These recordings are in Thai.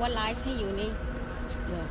ว่าไลฟ์ให้อยู่นี่ เหรอ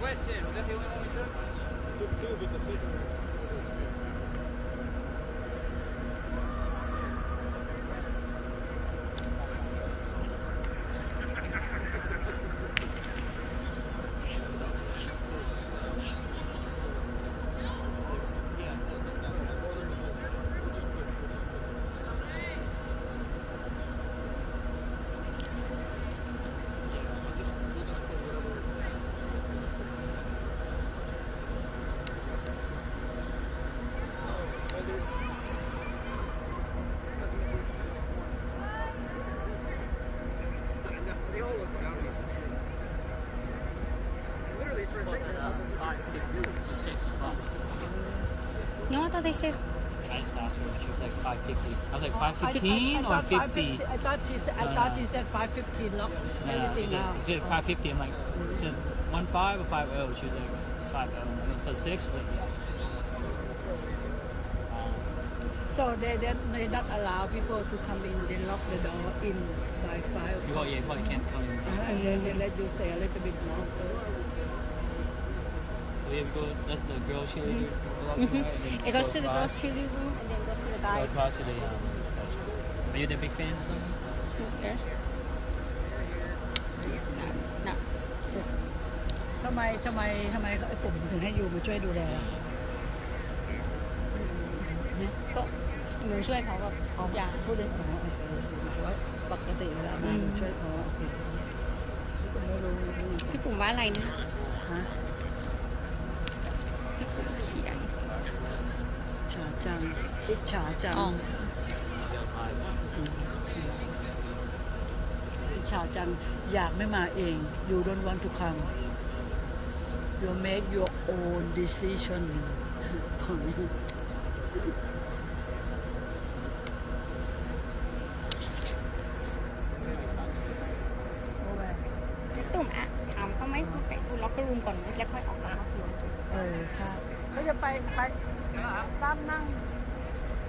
Question, was that the only one we took? Took two, but the second one's. No I thought they said I just asked her. She was like five fifty. I was like I- five I- I- fifteen I or fifty? I thought she said I No, thought no. she said 515 lock No, no, she everything said, now. she said five fifty. I'm like, is it one five or five oh? She was like, it's five oh. I mean, so six, but yeah. Um, So they they they not allow people to come in. They lock the door in by five. you probably, yeah, you probably can't come in. Uh, and then they let you stay a little bit more. So we have to go. That's the girl cheerleader. mm-hmm. Right? And then it goes to the across- girls chili room and then goes to the Go guys across to the. Um, are you the big fan or something? Who cares? No, no. Just ทำไมทำไมทำไมไอ้ปุ่มถึงให้ยูมาช่วยดูแลล่ะ ก็หนูช่วยเขาแบบ อ๋อ ทุกอย่าง พูดถึงอ๋อไอ้เสียสิว่าปกติเวลามา อืม หนูช่วยอ๋อโอเคผมไม่รู้ พี่ปุ่มว่าอะไรนะ ฮะ อิจฉาจัง อ๋ออิจฉาจัง อยากไม่มาเอง you don't want to come you make your own decision พี่ตุ่มอะถามเขาไหมไปดูล็อกเกอร์รูมก่อนไหมแล้วค่อยออกมาเออใช่เขาจะไปไปตามนั่ง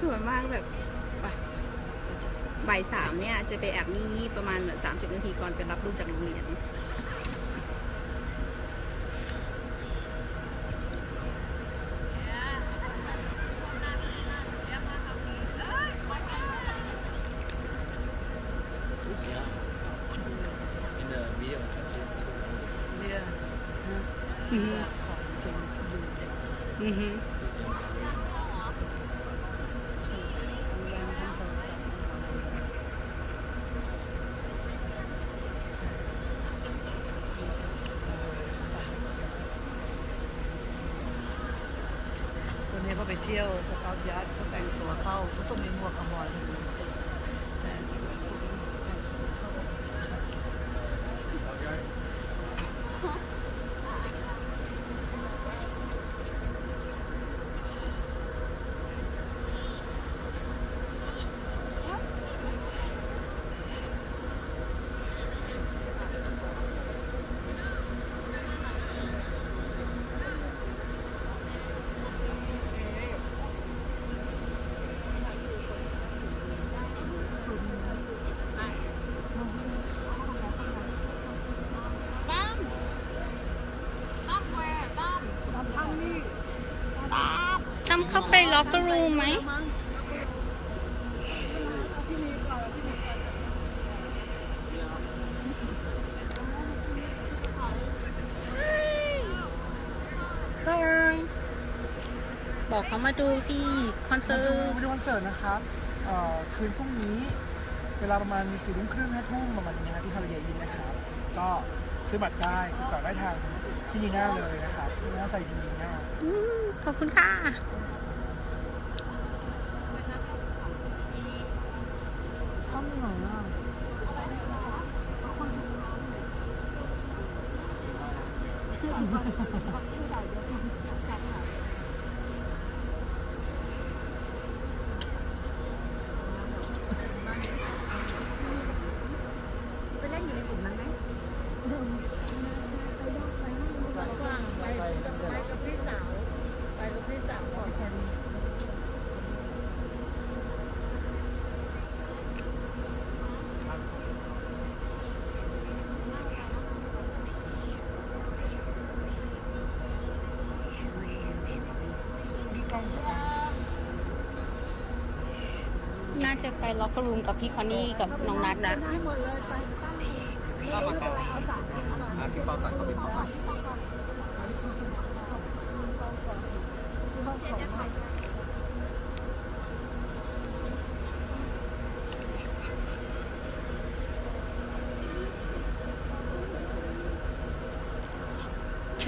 ส่วนมากแบบบ่ายสามเนี่ยจะไปแอบงีบๆประมาณสามสิบนาทีก่อนไปรับลูกจากโรงเรียน ก็ไปเที่ยวสกอตยาร์ดก็แต่งตัวเข้าก็ต้องมีหมวกกระบอก เข้าไปล็อกเกอร์รูมไหมบอกเขามาดูสิคอนเสิร์ตมาดูคอนเสิร์ตนะครับเอ่อคืนพรุ่งนี้ เวลาประมาณสี่ทุ่มครึ่งห้าทุ่มประมาณนี้นะครับที่ฮาริเดย์อินนะครับ ก็ซื้อบัตรได้ติดต่อได้ทางที่นีน่าเลยนะครับนีน่าใส่ดีนีน่าอืมขอบคุณค่ะ ต้องหน่อยอะ ไปเล่นอยู่ในกลุ่มนั้นไหม ไปกับพี่สาว ไปกับพี่สาวของคนน่าจะไปล็อกกรูมกับพี่คอนนี่กับน้องนัทนะ ได้หเลยไปตั้งอาสามเปล่าตัดเขาไป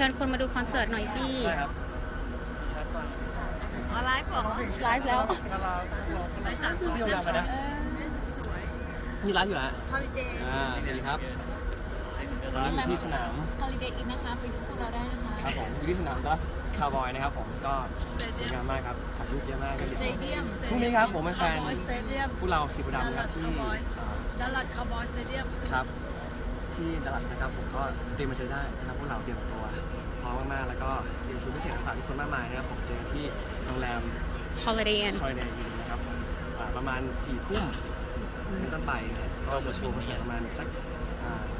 ชิญคนมาดูคอนเสิร์ตหน่อยสิได้ครับอ๋อไลฟ์เหรอไลฟ์แล้วพี่ยาวมานะนี่ไลฟ์อยู่แล้วฮอลิเดย์อ่าสวัสดีครับตอนนี้อยู่ที่สนามฮอลิเดย์อินนะคะไปดูพวกเราได้นะคะครับผมอยู่ที่สนามดัสคาร์บอยนะครับผมก็สวยงามมากครับถ่ายรูปเยอะมากครับสเตเดียมพรุ่งนี้ครับผมเป็นแฟนสเตเดียมพวกเราสีบุดำนะครับที่อ่าดัลลัดคาร์บอยสเตเดียมครับ ที่ดัลลัสนะครับผมก็เตรียมมาเจอได้นะครับพวกเราเตรียมตัวพร้อมมากๆแล้วก็เตรียมชุดพิเศษมาฝากทุกคนมากมายนะครับผมเจอที่โรงแรมฮอลิเดย์คอยเดย์ยินนะครับผมอ่าประมาณ4ี่ทุ่มเป็นต้นไปนะก็จะโชว์คอนเสิร์ตประมาณสัก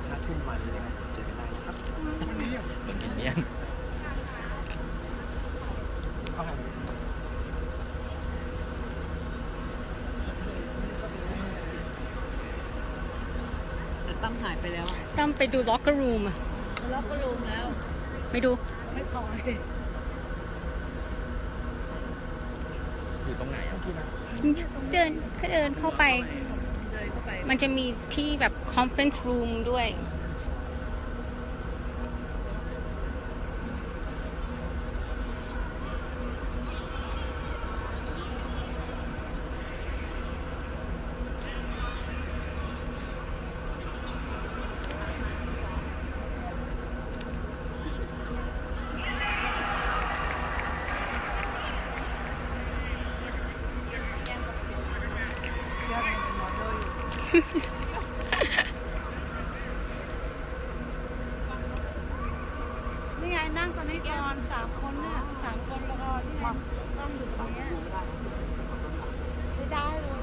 ห้าทุ่มวันนี้นะครับเจอกันได้นะครับเนียนแต่ตั้ม หายไปแล้วตั้มไปดูล็อกเกอร์รูมอะแล้วก็รูมแล้ว ไม่ดู ไม่พอเลยอยู่ตรงไหนอะเดินก็เดินเข้าไป เดินเข้าไป มันจะมีที่แบบ conference room ด้วย นี่ไงนั่งตอนนี้ก่อนสามคนน่ะสามคนแล้วก็ที่ไหนต้องอยู่ตรงเนี้ยไม่ได้เลย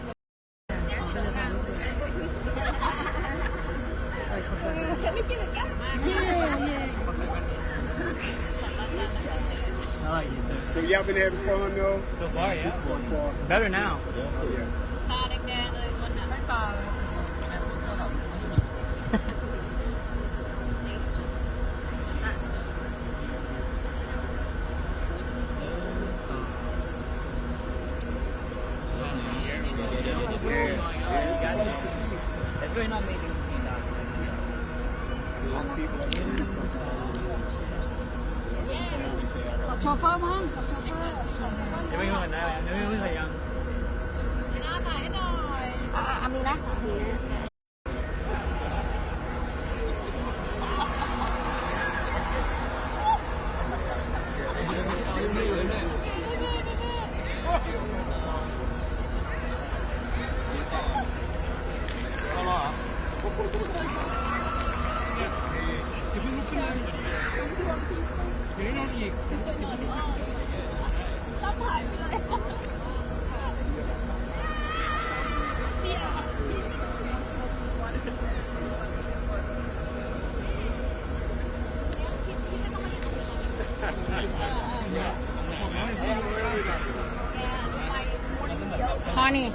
So y'all been having fun though? So far, yeah. So far. Better now. Yeah. ตาแดงๆเลยวันนั้นไม่ต่อเลย It's really not making me see that. A lot of people are there. กับโชเฟอร์มั้งกับโชเฟอร์ยัง Honey.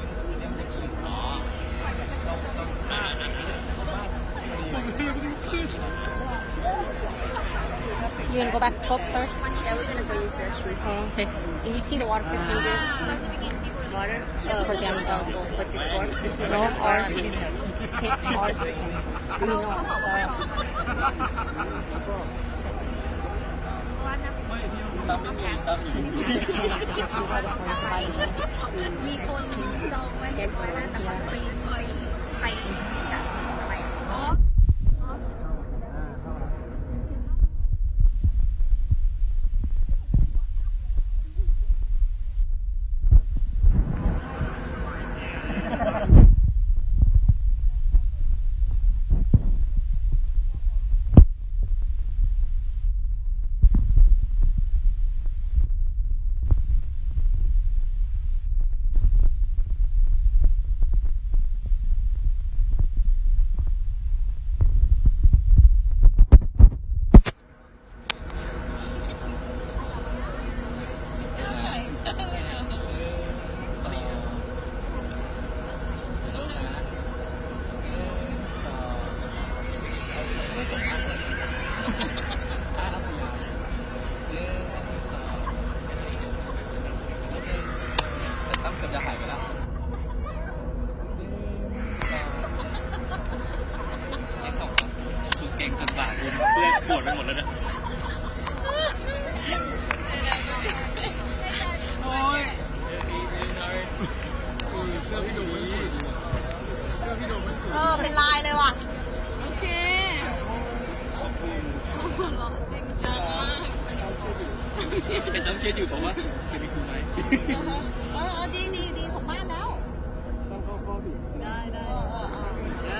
You gonna go back up first? Yeah, we're gonna go use the restroom. Oh, okay. Did you see the water first? Water? For them, for? No, ours. Take ours. We know. Uh, านนะม่ตั้มไม่มีตั้ไม่มีมีคนจองไว้เห็นไว้แล้วแต่ว่าไปไปไปกับอะไรอ๋อ ตั้มเกือบจะหายไปแล้วคือเก่งจนปากคุณเพื่อนปวดไปหมดแล้วเนี่ย เออ เป็นลายเลยว่ะ โอเค เป็นต้องคิดอยู่ผมว่าจะมีคุณไหม เออเออดีดีดีผมว่านแล้วได้ได้เออเออเออเอ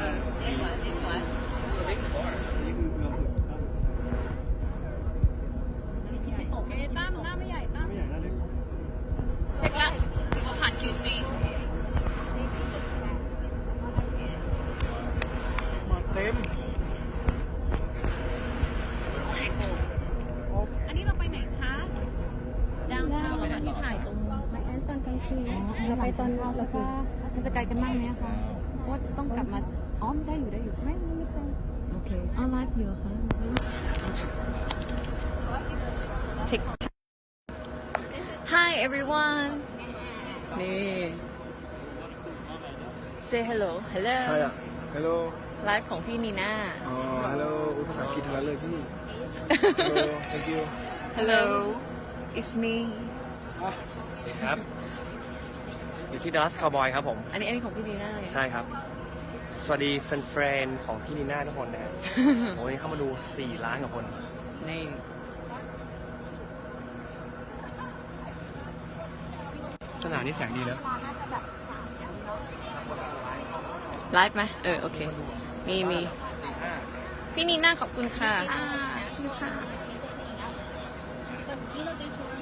อดีกว่าดีกว่าโอเคตั้มหน้าไม่ใหญ่ตั้มเช็คแล้วเขาผ่าน QC มาเต็ม อันนี้เราไปไหนคะดาวเทาเหรอคะที่ถ่ายตรง ไปแอนตอนกลางคืนเราไปตอนแล้วก็มันจะไกลกันมากไหมคะเพราะว่าจะต้องกลับมา อ๋อได้อยู่ได้อยู่ไม่ไม่ไกลโอเคออนไลน์อยู่ค่ะ Hi everyone นี่ Say hello hello ใครอะ Hello ไลฟ์ของพี่นีน่าอ๋อ Hello อุ๊ยภาษาอังกฤษทั้งนั้นเลยพี่ Hello Thank you Hello it's me ครับอยู่ที่ดัสคาวบอยครับผม อันนี้อันนี้ของพี่นีน่าเลย ใช่ครับ สวัสดีแฟนๆของพี่นีน่าทุกคนนะฮะ โอ้ยเข้ามาดู 4 ล้านกว่าคน นี่สนามนี่แสงดีแล้วไลฟ์ไหมเออ โอเค มีมีพี่นีน่าขอบคุณค่ะ But you know, they told him like